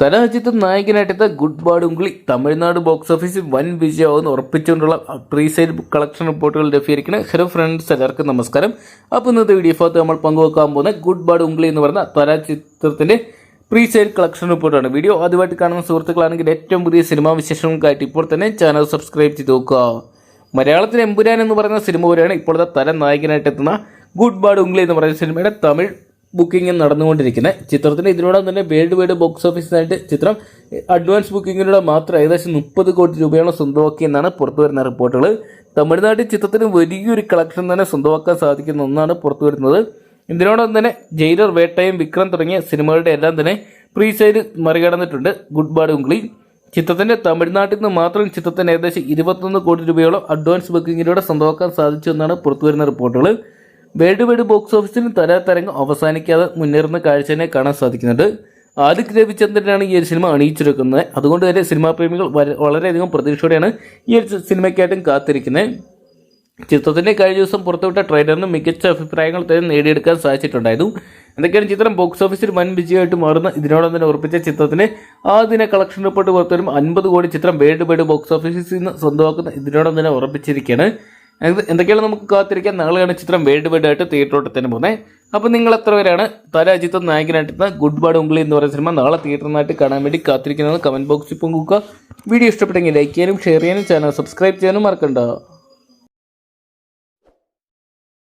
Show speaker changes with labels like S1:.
S1: തലഹജിത്ത് നായകനായിട്ടെത്ത good bad ugly Tamil Nadu box ഓഫീസിൽ വൻ വിജയമാവുന്ന ഉറപ്പിച്ചുകൊണ്ടുള്ള പ്രീ സെയിൽ കളക്ഷൻ റിപ്പോർട്ടുകൾ ലഭ്യമായിരിക്കണം ഹലോ ഫ്രണ്ട്സ് എല്ലാവർക്കും നമസ്കാരം. അപ്പോൾ ഇന്നത്തെ വീഡിയോ ഭാഗത്ത് നമ്മൾ പങ്കുവെക്കാൻ പോകുന്ന ഗുഡ് ബാഡ് ഉംഗ്ലി എന്ന് പറയുന്ന തല ചിത്രത്തിന്റെ പ്രീ സെയിൽ കളക്ഷൻ റിപ്പോർട്ടാണ് വീഡിയോ ആദ്യമായിട്ട് കാണുന്ന സുഹൃത്തുക്കളാണെങ്കിൽ ഏറ്റവും പുതിയ സിനിമാ വിശേഷങ്ങൾക്കായിട്ട് ഇപ്പോൾ തന്നെ ചാനൽ സബ്സ്ക്രൈബ് ചെയ്ത് നോക്കുക. മലയാളത്തിൽ എമ്പുരാൻ എന്ന് പറയുന്ന സിനിമ പോലെയാണ് ഇപ്പോഴത്തെ തല നായകനായിട്ട് എത്തുന്ന ഗുഡ് ബാഡ് ഉംഗ്ലി എന്ന് പറയുന്ന സിനിമയുടെ തമിഴ് ബുക്കിംഗ് നടന്നുകൊണ്ടിരിക്കുന്നത് ചിത്രത്തിന് ഇതിനോടൊപ്പം തന്നെ വേൾഡ് വൈഡ് ബോക്സ് ഓഫീസിനായിട്ട് ചിത്രം അഡ്വാൻസ് ബുക്കിങ്ങിലൂടെ മാത്രം ഏകദേശം മുപ്പത് കോടി രൂപയാണ് സ്വന്തമാക്കിയെന്നാണ് പുറത്തു വരുന്ന റിപ്പോർട്ടുകൾ. തമിഴ്നാട്ടിൽ ചിത്രത്തിന് വലിയൊരു കളക്ഷൻ തന്നെ സ്വന്തമാക്കാൻ സാധിക്കുന്ന ഒന്നാണ് പുറത്തു വരുന്നത്. ഇതിനോടൊപ്പം തന്നെ ജയിലർ വേട്ടയും വിക്രം തുടങ്ങിയ സിനിമകളുടെ എല്ലാം തന്നെ പ്രീ മറികടന്നിട്ടുണ്ട്. Good bad ugly. ചിത്രത്തിന്റെ തമിഴ്നാട്ടിൽ നിന്ന് മാത്രം ചിത്രത്തിന് ഏകദേശം ഇരുപത്തൊന്ന് കോടി രൂപയോളം അഡ്വാൻസ് ബുക്കിങ്ങിലൂടെ സ്വന്തമാക്കാൻ സാധിച്ചു എന്നാണ് പുറത്തുവരുന്ന റിപ്പോർട്ടുകൾ. വേൾഡ് വൈഡ് ബോക്സ് ഓഫീസിൽ തരാതരംഗം അവസാനിക്കാതെ മുന്നേറുന്ന കാഴ്ച തന്നെ കാണാൻ സാധിക്കുന്നുണ്ട്. ആദിക് രവിചന്ദ്രനാണ് ഈ ഒരു സിനിമ അണിയിച്ചെടുക്കുന്നത് അതുകൊണ്ട് തന്നെ സിനിമാ പ്രേമികൾ വളരെയധികം പ്രതീക്ഷയോടെയാണ് ഈ ഒരു സിനിമയ്ക്കായിട്ടും കാത്തിരിക്കുന്നത്. ചിത്രത്തിന്റെ കഴിഞ്ഞ ദിവസം പുറത്തുവിട്ട ട്രെയിലറിന് മികച്ച അഭിപ്രായങ്ങൾ തന്നെ നേടിയെടുക്കാൻ സാധിച്ചിട്ടുണ്ടായിരുന്നു. എന്തൊക്കെയാണ് ചിത്രം? ബോക്സ് ഓഫീസിൽ വൻ വിജയമായിട്ട് മാറുന്ന ഇതിനോടൊപ്പം തന്നെ ഉറപ്പിച്ച ചിത്രത്തിന് ആദ്യ കളക്ഷൻ റിപ്പോർട്ട് പുറത്തുവരും അൻപത് കോടി ചിത്രം വേൾഡ് വൈഡ് ബോക്സ് ഓഫീസിൽ നിന്ന് സ്വന്തമാക്കുന്ന ഇതിനോടൊപ്പം തന്നെ ഉറപ്പിച്ചിരിക്കുകയാണ്. എന്തൊക്കെയാണ് നമുക്ക് കാത്തിരിക്കാൻ? നാളെയാണ് ചിത്രം വേൾഡ് വൈഡ് ആയിട്ട് തിയേറ്ററോട്ട് തന്നെ പോകുന്നത്. അപ്പോൾ നിങ്ങൾ എത്ര പേരാണ്? തരാജിത്ത് നായകനായിട്ട് ഗുഡ് ബാഡ് ഉംഗ്ലി എന്ന് പറയുന്ന സിനിമ നാളെ തിയേറ്ററിനായിട്ട് കാണാൻ വേണ്ടി കാത്തിരിക്കുന്നത് കമന്റ് ബോക്സിൽ പങ്കുവെക്കുക വീഡിയോ ഇഷ്ടപ്പെട്ടെങ്കിൽ ലൈക്ക് ചെയ്യാനും ഷെയർ ചെയ്യാനും ചാനൽ സബ്സ്ക്രൈബ് ചെയ്യാനും മറക്കണ്ട.